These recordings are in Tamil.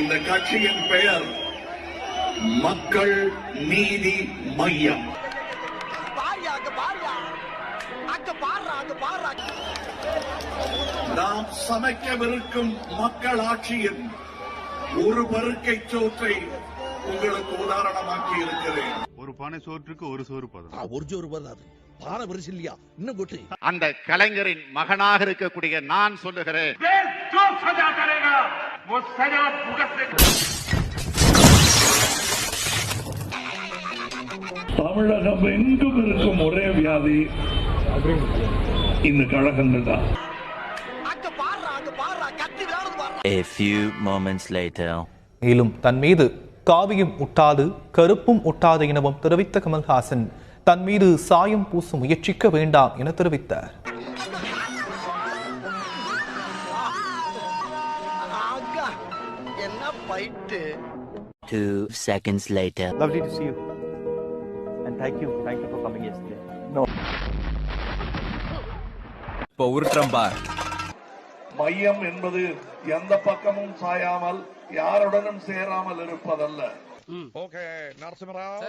இந்த கட்சியின் பெயர் மக்கள் நீதி மையம். நாம் சமைக்கவிருக்கும் மக்கள் ஆட்சியின் ஒரு பருக்கை சோற்றை உங்களுக்கு உதாரணமாக்கி இருக்கிறேன். ஒரு பானை சோற்றுக்கு ஒரு சோறு பதம். ஒரு ஜோறு வராது பானை பெருசு இல்லையா? இன்னும் கொட்டு. அந்த கலைஞரின் மகனாக இருக்கக்கூடிய நான் சொல்லுகிறேன். والسنة بقصد தமிழகம் எங்கும் இருக்கும் ஒரே வியாதி இந்த கழகங்கள் தான். மேலும் தன் மீது காவியம் ஒட்டாது கருப்பும் ஒட்டாது எனவும் தெரிவித்த கமல்ஹாசன் தன் மீது சாயம் பூச முயற்சிக்க வேண்டாம் என தெரிவித்தார். என்ன byte Two seconds later. Lovely to see you. And thank you. Thank you for coming yesterday. No. இப்போ உருட்டுறேன் பார் மையம் என்பது எந்த பக்கமும் சாயாமல் யாருடனும் சேராமல் இருப்பதல்ல ஓகே நரசிம்மராவ்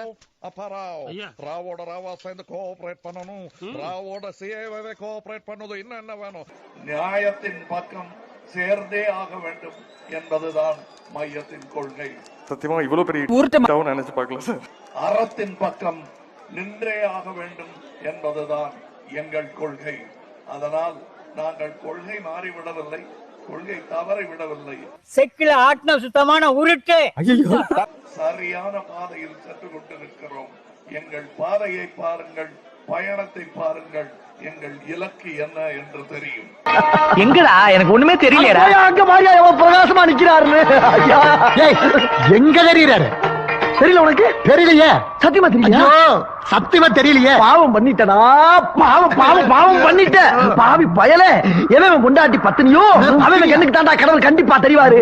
அப்பாராவ் ராவோட ராவா சேர்ந்து கோஆபரேட் பண்ணணும் ராவோட சிஏவே கோஆபரேட் பண்ணது இன்னும் என்ன வேணும் நியாயத்தின் பக்கம் சேர்ந்தே ஆக வேண்டும் என்பதுதான் மையத்தின் கொள்கை. சத்தியமா இவ்வளவு பெரிய நினைச்சு பார்க்கல சார். அறத்தின் பக்கம் நின்றே ஆக வேண்டும் என்பதுதான் எங்கள் கொள்கை. அதனால் நாங்கள் கொள்கை மாறிவிடவில்லை கொள்கை தவறி விடவில்லை. செக்கில ஆட்டின சுத்தமான உருட்டு. சரியான பாதையில் சென்று கொண்டிருக்கிறோம். எங்கள் பாதையை பாருங்கள் பயணத்தை பாருங்கள் எங்கள் இலக்கு என்ன என்று தெரியும். எங்கடா? எனக்கு ஒண்ணுமே தெரியலடா அங்க பாரியா எவ்வளவு பிரகாசமா நிக்கிறாருன்னு. எங்க தெரியறாரு? தெரியல உனக்கு? தெரியலையே. சத்தியமா தெரியல சத்தியமா தெரியலையே. பாவம் பண்ணிட்டடா. பாவம் பாவம் பாவம் பண்ணிட்ட. பாவி பயல. எவன் பொண்டாட்டி பத்தினியோ? அவன் கண்ணுக்கு தாண்டா கடவுள் கண்டிப்பா தெரிவாரு.